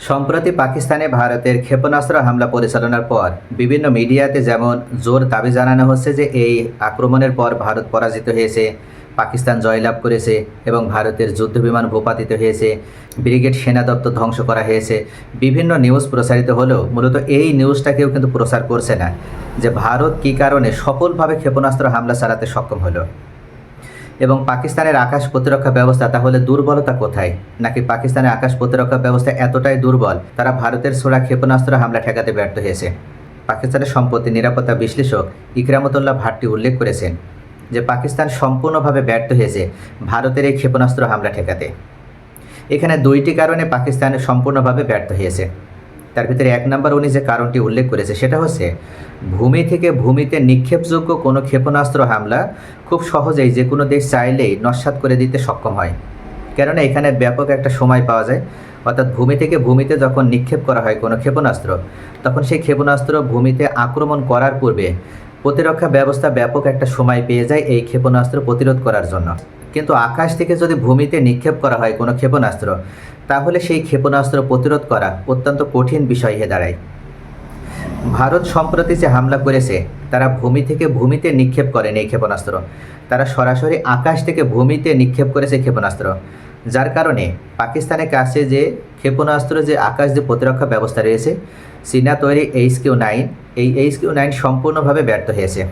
সম্প্রতি পাকিস্তানে ভারতের ক্ষেপণাস্ত্র হামলা পরিচালনার পর বিভিন্ন মিডিয়াতে যেমন জোর দাবি জানানো হচ্ছে যে এই আক্রমণের পর ভারত পরাজিত হয়েছে, পাকিস্তান জয়লাভ করেছে এবং ভারতের যুদ্ধবিমান ভূপাতিত হয়েছে, ব্রিগেড সেনা দপ্তর ধ্বংস করা হয়েছে। বিভিন্ন নিউজ প্রচারিত হলেও মূলত এই নিউজটাকেও কিন্তু প্রচার করছে না যে ভারত কী কারণে সফলভাবে ক্ষেপণাস্ত্র হামলা চালাতে সক্ষম হলো। এবং পাকিস্তানের আকাশ প্রতিরক্ষা ব্যবস্থা, তাহলে দুর্বলতা কোথায়? নাকি পাকিস্তানের আকাশ প্রতিরক্ষা ব্যবস্থা এতটাই দুর্বল, তারা ভারতের ছোড়া ক্ষেপণাস্ত্র হামলা ঠেকাতে ব্যর্থ হয়েছে। পাকিস্তানের সম্পত্তি নিরাপত্তা বিশ্লেষক ইকরামতুল্লাহ ভাট্টি উল্লেখ করেছেন যে পাকিস্তান সম্পূর্ণভাবে ব্যর্থ হয়েছে ভারতের এই ক্ষেপণাস্ত্র হামলা ঠেকাতে। এখানে দুইটি কারণে পাকিস্তান সম্পূর্ণভাবে ব্যর্থ হয়েছে। তার ভিতরে এক নম্বর উনি যে কারণটি উল্লেখ করেছে, সেটা হচ্ছে ভূমি থেকে ভূমিতে নিক্ষেপযোগ্য কোনো ক্ষেপণাস্ত্র হামলা খুব সহজেই যে কোনো দেশ চাইলেই নস্বাত করে দিতে সক্ষম হয়। কেননা এখানে ব্যাপক একটা সময় পাওয়া যায়। অর্থাৎ ভূমি থেকে ভূমিতে যখন নিক্ষেপ করা হয় কোনো ক্ষেপণাস্ত্র, তখন সেই ক্ষেপণাস্ত্র ভূমিতে আক্রমণ করার পূর্বে প্রতিরক্ষা ব্যবস্থা ব্যাপক একটা সময় পেয়ে যায় এই ক্ষেপণাস্ত্র প্রতিরোধ করার জন্য। কিন্তু আকাশ থেকে যদি ভূমিতে নিক্ষেপ করা হয় কোনো ক্ষেপণাস্ত্র, তাহলে সেই ক্ষেপণাস্ত্র প্রতিরোধ করা অত্যন্ত কঠিন বিষয় হয়ে দাঁড়ায়। ভারত সম্প্রতি যে হামলা করেছে, তারা ভূমি থেকে ভূমিতে নিক্ষেপ করেন এই ক্ষেপণাস্ত্র। তারা সরাসরি আকাশ থেকে ভূমিতে নিক্ষেপ করেছে ক্ষেপণাস্ত্র। যার কারণে পাকিস্তানের কাছে যে ক্ষেপণাস্ত্র, যে আকাশ যে প্রতিরক্ষা ব্যবস্থা রয়েছে, চীনা তৈরি এইচ কিউ নাইন, এই এইচ কিউ নাইন সম্পূর্ণভাবে ব্যর্থ হয়েছে।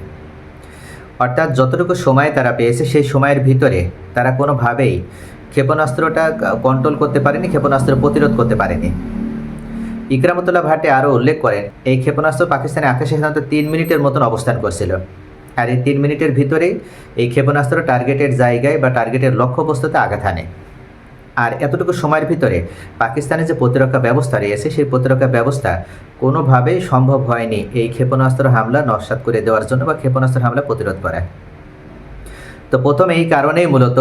অর্থাৎ যতটুকু সময় তারা পেয়েছে, সেই সময়ের ভিতরে তারা কোনোভাবেই ক্ষেপণাস্ত্রটা কন্ট্রোল করতে পারেনি, ক্ষেপণাস্ত্র প্রতিরোধ করতে পারেনি। ইকরামতুল্লাহ ভাটে আরও উল্লেখ করেন, এই ক্ষেপণাস্ত্র পাকিস্তানের আকাশে সাধারণত তিন মিনিটের মতন অবস্থান করছিল। আর এই তিন মিনিটের ভিতরেই এই ক্ষেপণাস্ত্র টার্গেটের জায়গায় বা টার্গেটের লক্ষ্যবস্তুতে আঘাত হানে। আর এতটুকু সময়ের ভিতরে পাকিস্তানের যে প্রতিরক্ষা ব্যবস্থা রয়েছে, সেই প্রতিরক্ষা ব্যবস্থা কোনোভাবেই সম্ভব হয়নি এই ক্ষেপণাস্ত্র হামলা নস্বাত করে দেওয়ার জন্য বা ক্ষেপণাস্ত্র হামলা প্রতিরোধ করা তো প্রথম এই কারণেই মূলত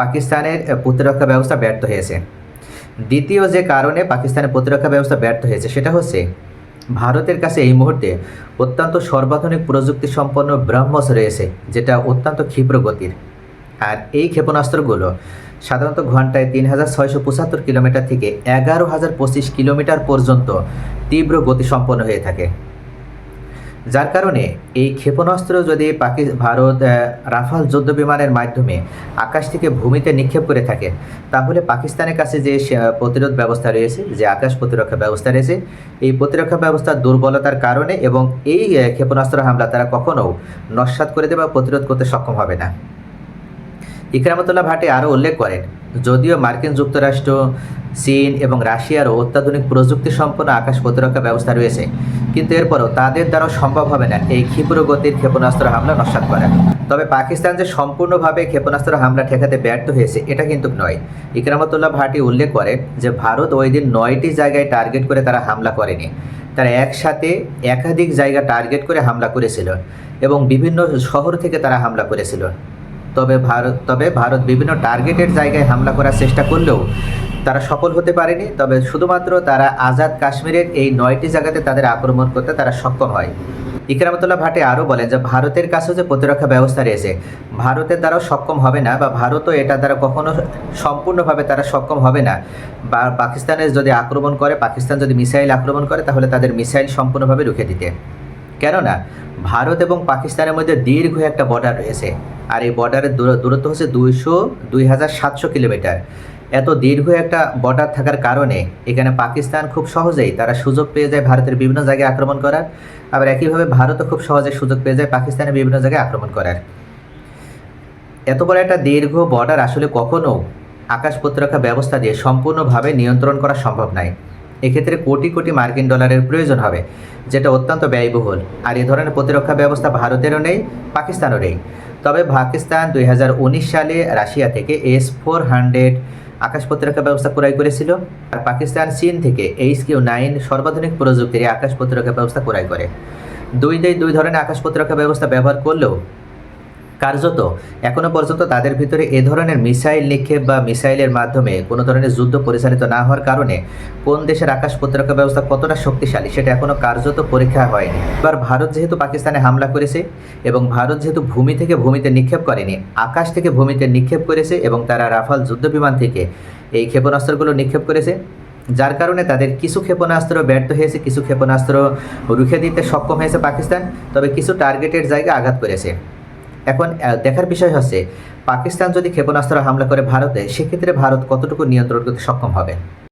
পাকিস্তানের প্রতিরক্ষা ব্যবস্থা ব্যর্থ হয়েছে। দ্বিতীয় যে কারণে পাকিস্তানের প্রতিরক্ষা ব্যবস্থা ব্যর্থ হয়েছে, সেটা হচ্ছে ভারতের কাছে এই মুহূর্তে অত্যন্ত সর্বাধুনিক প্রযুক্তি সম্পন্ন ব্রহ্মস রয়েছে, যেটা অত্যন্ত ক্ষিপ্র গতির। আর এই ক্ষেপণাস্ত্রগুলো সাধারণত ঘন্টায় তিন হাজার ছয়শো পঁচাত্তর কিলোমিটার থেকে এগারো হাজার পঁচিশ কিলোমিটার পর্যন্ত তীব্র গতি সম্পন্ন হয়ে থাকে। যার কারণে এই ক্ষেপণাস্ত্র যদি পাকি ভারত রাফাল যুদ্ধ বিমানের মাধ্যমে আকাশ থেকে ভূমিতে নিক্ষেপ করে থাকে, তাহলে পাকিস্তানের কাছে যে প্রতিরোধ ব্যবস্থা রয়েছে, যে আকাশ প্রতিরক্ষা ব্যবস্থা রয়েছে, এই প্রতিরক্ষা ব্যবস্থার দুর্বলতার কারণে এবং এই ক্ষেপণাস্ত্র হামলা তারা কখনও নস্বাত করে দেবে বা প্রতিরোধ করতে সক্ষম হবে না। ইকরামতুল্লাহ ভাটে আরও উল্লেখ করেন, যদিও মার্কিন যুক্তরাষ্ট্র, চীন এবং রাশিয়ারও অত্যাধুনিক প্রযুক্তি সম্পন্ন আকাশ প্রতিরক্ষা ব্যবস্থা রয়েছে, কিন্তু এরপরও তাদের দ্বারা সম্ভব হবে না এই ক্ষিপ্র গতির ক্ষেপণাস্ত্র হামলা নস্বাত করা। তবে পাকিস্তান যে সম্পূর্ণভাবে ক্ষেপণাস্ত্র হামলা ঠেকাতে ব্যর্থ হয়েছে, এটা কিন্তু নয়। ইকরামতুল্লাহ ভাটি উল্লেখ করেন যে, ভারত ওই দিন নয়টি জায়গায় টার্গেট করে তারা হামলা করেনি। তারা একসাথে একাধিক জায়গা টার্গেট করে হামলা করেছিল এবং বিভিন্ন শহর থেকে তারা হামলা করেছিল। তবে ভারত তবে ভারত বিভিন্ন টার্গেটের জায়গায় হামলা করার চেষ্টা করলেও তারা সফল হতে পারেনি। তবে শুধুমাত্র তারা আজাদ কাশ্মীরের এই নয়টি জায়গাতে তাদের আক্রমণ করতে তারা সক্ষম হয়। ইকরামতুল্লাহ ভাটে আরও বলেন যে, ভারতের কাছেও যে প্রতিরক্ষা ব্যবস্থা রয়েছে ভারতের দ্বারাও সক্ষম হবে না বা ভারতও এটা দ্বারা কখনো সম্পূর্ণভাবে তারা সক্ষম হবে না। বা পাকিস্তানের যদি আক্রমণ করে, পাকিস্তান যদি মিসাইল আক্রমণ করে, তাহলে তাদের মিসাইল সম্পূর্ণভাবে রুখে দিতে। কেননা, ভারত এবং পাকিস্তানের মধ্যে দীর্ঘ একটা বর্ডার রয়েছে। আর এই বর্ডারের দূর- দূরত্ব হচ্ছে দুইশো দুই হাজার সাতশো কিলোমিটার। এত দীর্ঘ একটা বর্ডার থাকার কারণে এখানে পাকিস্তান খুব সহজেই তারা সুযোগ পেয়ে যায় ভারতের বিভিন্ন জায়গায় আক্রমণ করার। আবার একইভাবে ভারতও খুব সহজে সুযোগ পেয়ে যায় পাকিস্তানের বিভিন্ন জায়গায় আক্রমণ করার। এত বড় একটা দীর্ঘ বর্ডার আসলে কখনো আকাশ প্রতিরক্ষা ব্যবস্থা দিয়ে সম্পূর্ণভাবে নিয়ন্ত্রণ করা সম্ভব নয়। এক্ষেত্রে কোটি কোটি মার্কিন ডলারের প্রয়োজন হবে, যেটা অত্যন্ত ব্যয়বহুল। আর এ ধরনের প্রতিরক্ষা ব্যবস্থা ভারতেরও নেই, পাকিস্তানও নেই। তবে পাকিস্তান দুই হাজার উনিশ সালে রাশিয়া থেকে এস ফোর হান্ড্রেড আকাশ প্রতিরক্ষা ব্যবস্থা ক্রয় করেছিল, আর পাকিস্তান চীন থেকে এইচ কিউ নাইন সর্বাধুনিক প্রযুক্তির আকাশ প্রতিরক্ষা ব্যবস্থা ক্রয় করে। দুই দুই ধরনের আকাশ প্রতিরক্ষা ব্যবস্থা ব্যবহার করলেও কার্যত এখনও পর্যন্ত তাদের ভিতরে এ ধরনের মিসাইল নিক্ষেপ বা মিসাইলের মাধ্যমে কোনো ধরনের যুদ্ধ পরিচালিত না হওয়ার কারণে কোন দেশের আকাশ প্রতিরক্ষা ব্যবস্থা কতটা শক্তিশালী সেটা এখনও কার্যত পরীক্ষা হয়নি। এবার ভারত যেহেতু পাকিস্তানে হামলা করেছে এবং ভারত যেহেতু ভূমি থেকে ভূমিতে নিক্ষেপ করেনি, আকাশ থেকে ভূমিতে নিক্ষেপ করেছে এবং তারা রাফাল যুদ্ধ বিমান থেকে এই ক্ষেপণাস্ত্রগুলো নিক্ষেপ করেছে, যার কারণে তাদের কিছু ক্ষেপণাস্ত্র ব্যর্থ হয়েছে, কিছু ক্ষেপণাস্ত্র রুখে দিতে সক্ষম হয়েছে পাকিস্তান, তবে কিছু টার্গেটের জায়গায় আঘাত করেছে। এখন দেখার বিষয় হচ্ছে, পাকিস্তান যদি ক্ষেপণাস্ত্র হামলা করে ভারতে, সেক্ষেত্রে ভারত কতটুকু নিয়ন্ত্রণ করতে সক্ষম হবে?